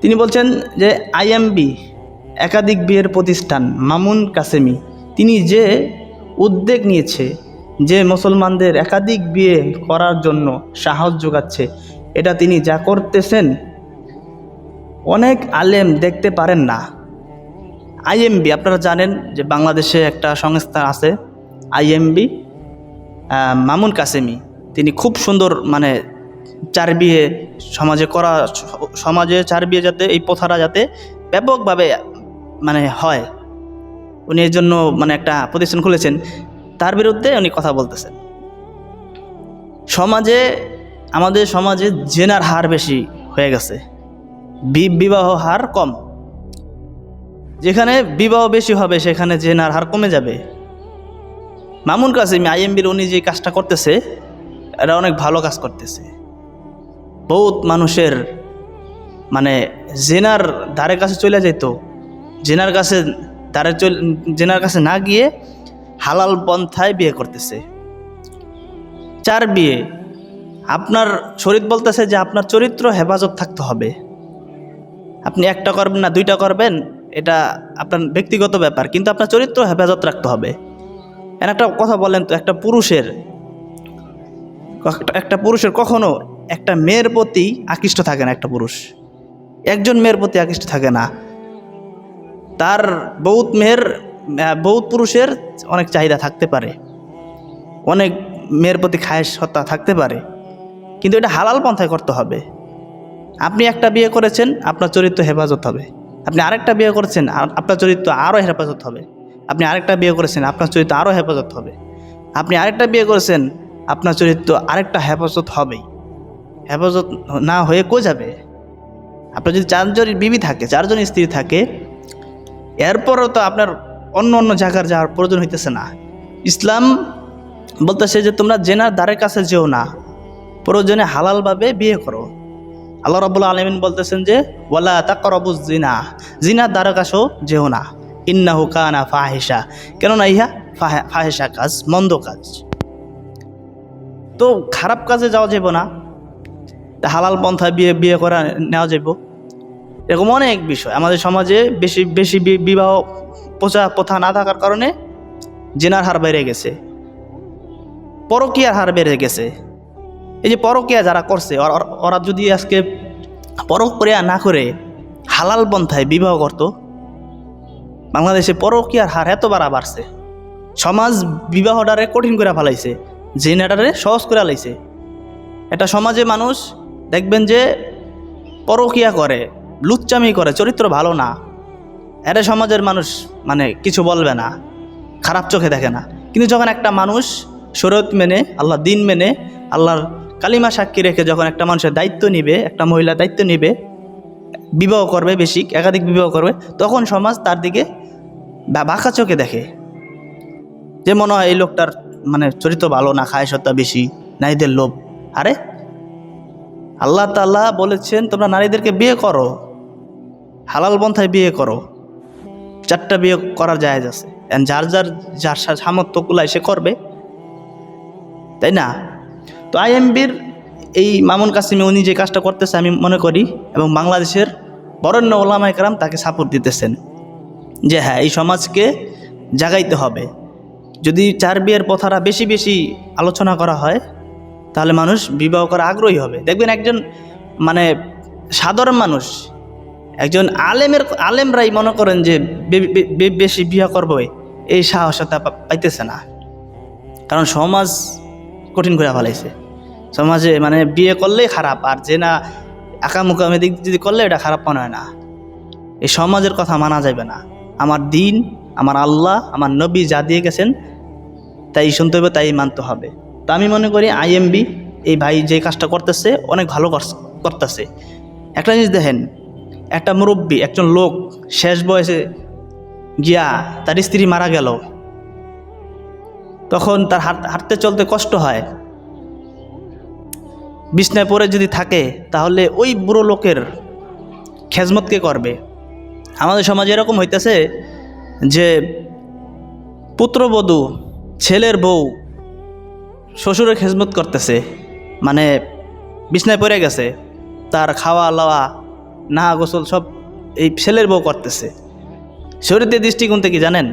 তিনি বলছেন যে আইএমবি একাধিক বিয়ের প্রতিষ্ঠান, মামুন কাসেমি। তিনি যে উদ্যোগ নিয়েছে, যে মুসলমানদের একাধিক বিয়ে করার জন্য সাহস যোগাচ্ছে, এটা তিনি যা করতেছেন, অনেক আলেম দেখতে পারেন না। আইএমবি আপনারা জানেন যে বাংলাদেশে একটা সংস্থা আছে আইএমবি মামুন কাসেমি। তিনি খুব সুন্দর মানে চার বিয়ে সমাজে করা, সমাজে চার বিয়ে যাতে এই প্রথাটা যাতে ব্যাপকভাবে মানে হয়। উনি এর জন্য মানে একটা প্রতিষ্ঠান খুলেছেন। তার বিরুদ্ধে উনি কথা বলতেছেন। সমাজে, আমাদের সমাজে জেনার হার বেশি হয়ে গেছে। বিবাহ হার কম। যেখানে বিবাহ বেশি হবে, সেখানে জেনার হার কমে যাবে। মামুন কাসিম, আইএমবির উনি যে কাজটা করতেছে এটা অনেক ভালো কাজ করতেছে। বহুত মানুষের মানে জেনার ধারে কাছে চলে যেত জেনার কাছে ধারে চল, জেনার কাছে না গিয়ে হালাল পন্থায় বিয়ে করতেছে। চার বিয়ে। আপনার শরীর বলতেছে যে আপনার চরিত্র হেফাজত থাকতে হবে। আপনি একটা করবেন না, দুইটা করবেন, এটা আপনার ব্যক্তিগত ব্যাপার, কিন্তু আপনার চরিত্র হেফাজত রাখতে হবে। একটা কথা বলেন তো, একটা পুরুষের একটা পুরুষের কখনো একটা মেয়ের প্রতি আকৃষ্ট থাকে না একটা পুরুষ। একজন মেয়ের প্রতি আকৃষ্ট থাকে না। তার বহুত মেয়ের বহুত পুরুষের অনেক চাহিদা থাকতে পারে। অনেক মেয়ের প্রতি খায়েশ হত্যা থাকতে পারে। কিন্তু এটা হালাল পন্থায় করতে হবে। আপনি একটা বিয়ে করেছেন, আপনার চরিত্র হেফাজত হবে। আপনি আরেকটা বিয়ে করেছেন আপনার চরিত্র আরও হেফাজত হবে। আপনি আরেকটা বিয়ে করেছেন, আপনার চরিত্র আরও হেফাজত হবে। আপনি আরেকটা বিয়ে করেছেন, আপনার চরিত্র আরেকটা হেফাজত হবেই। হেফাজত না হয়ে কো যাবে? আপনার যদি চারজন বিবি থাকে, চারজন স্ত্রী থাকে, এরপরও তো আপনার অন্য অন্য জায়গার যাওয়ার প্রয়োজন হইতেছে না। ইসলাম বলতেছে যে, তোমরা জেনার দ্বারের কাছে যেও না। প্রয়োজনে হালালভাবে বিয়ে করো। আল্লাহ রাবুল্লা আলমিন বলতেছেন যে, ওয়ালা তাকরবু জিনা জিনার দ্বারের কাছেও যেও না। ইন্নাহু কানা ফাহেসা কেননা ইহা ফাহে- ফাহেসা কাজ, মন্দ কাজ। তো খারাপ কাজে যাওয়া যাব না। তা হালাল পন্থা বিয়ে বিয়ে করা নেওয়া যাব এরকম অনেক বিষয়। আমাদের সমাজে বেশি বেশি বিবাহ প্রচা, প্রথা না থাকার কারণে জেনার হার বেড়ে গেছে। পরকীয়ার হার বেড়ে গেছে। এই যে পরকীয়া যারা করছে, ওর- যদি আজকে পরক্রিয়া না করে, হালাল পন্থায় বিবাহ করত, বাংলাদেশে পরকীয়ার হার এত বাড়া বাড়ছে। সমাজ বিবাহটারে কঠিন করে ফেলাইছে, জেনাটারে সহজ করে লাইছে। এটা সমাজে মানুষ দেখবেন যে পরকিয়া করে, লুচ্চামি করে, চরিত্র ভালো না। এটা সমাজের মানুষ মানে কিছু বলবে না, খারাপ চোখে দেখে না। কিন্তু যখন একটা মানুষ শরৎ মেনে, আল্লাহ দিন মেনে, আল্লাহর কালিমা সাক্ষী রেখে যখন একটা মানুষের দায়িত্ব নিবে, একটা মহিলা দায়িত্ব নিবে, বিবাহ করবে বেশি, একাধিক বিবাহ করবে, তখন সমাজ তার দিকে বাঁকা চোখে দেখে। যে মনে হয় এই লোকটার মানে চরিত্র ভালো না, খায় সত্তা বেশি, নারীদের লোভ। আরে আল্লাহ তাল্লাহ বলেছেন, তোমরা নারীদেরকে বিয়ে করো। হালাল পন্থায় বিয়ে করো। চারটা বিয়ে করার জায়েজ আছে। যার যার যার সামর্থ্য কুলায় সে করবে। তাই না? তো আইএমবির এই মামুন কাসিমে, উনি যে কাজটা করতেছে, আমি মনে করি, এবং বাংলাদেশের বরেণ্য ওলামা একরাম তাকে সাপোর্ট দিতেছেন যে হ্যাঁ এই সমাজকে জাগাইতে হবে। যদি চার বিয়ের প্রথাটা বেশি বেশি আলোচনা করা হয় তাহলে মানুষ বিবাহ করা আগ্রহী হবে। দেখবেন একজন মানে সাধারণ মানুষ, একজন আলেমের, আলেমরাই মনে করেন যে বেশি বিয়ে করবে এই সাহসতা পাইতেছে না। কারণ সমাজ কঠিন করে ফেলাইছে। সমাজে মানে বিয়ে করলেই খারাপ, আর যে না আকামুকামে দিক যদি করলে এটা খারাপ মনে হয় না। এই সমাজের কথা মানা যাবে না। আমার দিন, আমার আল্লাহ, আমার নবী যা দিয়ে গেছেন, তাই শুনতে হবে, তাই মানতে হবে। তো আমি মনে করি আইএমবি এই ভাই যে কাজটা করতেছে, অনেক ভালো করতেছে। একটা জিনিস দেখেন, একটা মুরব্বী, একজন লোক, শেষ বয়সে গিয়া তার স্ত্রী মারা গেল। তখন তার হাঁট- হাঁটতে চলতে কষ্ট হয়। বিছনায় পরে যদি থাকে, তাহলে ওই বুড়ো লোকের খেজমতকে করবে? আমাদের সমাজে এরকম হইতেছে যে পুত্রবধূ, ছেলের বউ শ্বশুরের খেজমত করতেছে। মানে বিছনায় পড়ে গেছে। তার খাওয়া, লওয়া, না গোসল সব এই ছেলের বউ করতেছে। শরীরের দৃষ্টিকোণ থেকে জানেন,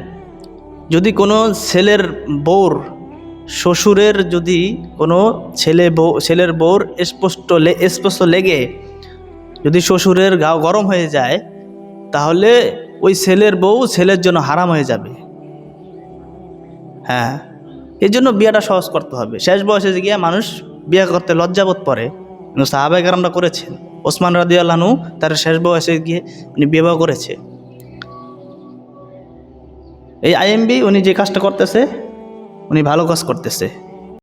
যদি কোনো ছেলের বউর শ্বশুরের যদি কোনো ছেলে বউ, ছেলের বউর স্পষ্ট স্পষ্ট লেগে যদি শ্বশুরের গাও গরম হয়ে যায়, তাহলে ওই ছেলের বউ ছেলের জন্য হারাম হয়ে যাবে। হ্যাঁ। এই জন্য বিয়াটা সহজ করতে হবে। শেষ বয়সে গিয়ে মানুষ বিয়ে করতে লজ্জাবোধ পড়ে কিন্তু সাহাবাহিক আমরা করেছেন। ওসমান রাদিয়াল্লাহু তার শেষ বয়সে গিয়ে উনি বিবাহ করেছে। এই আইএমবি উনি যে কাজটা করতেছে, উনি ভালো কাজ করতেছে।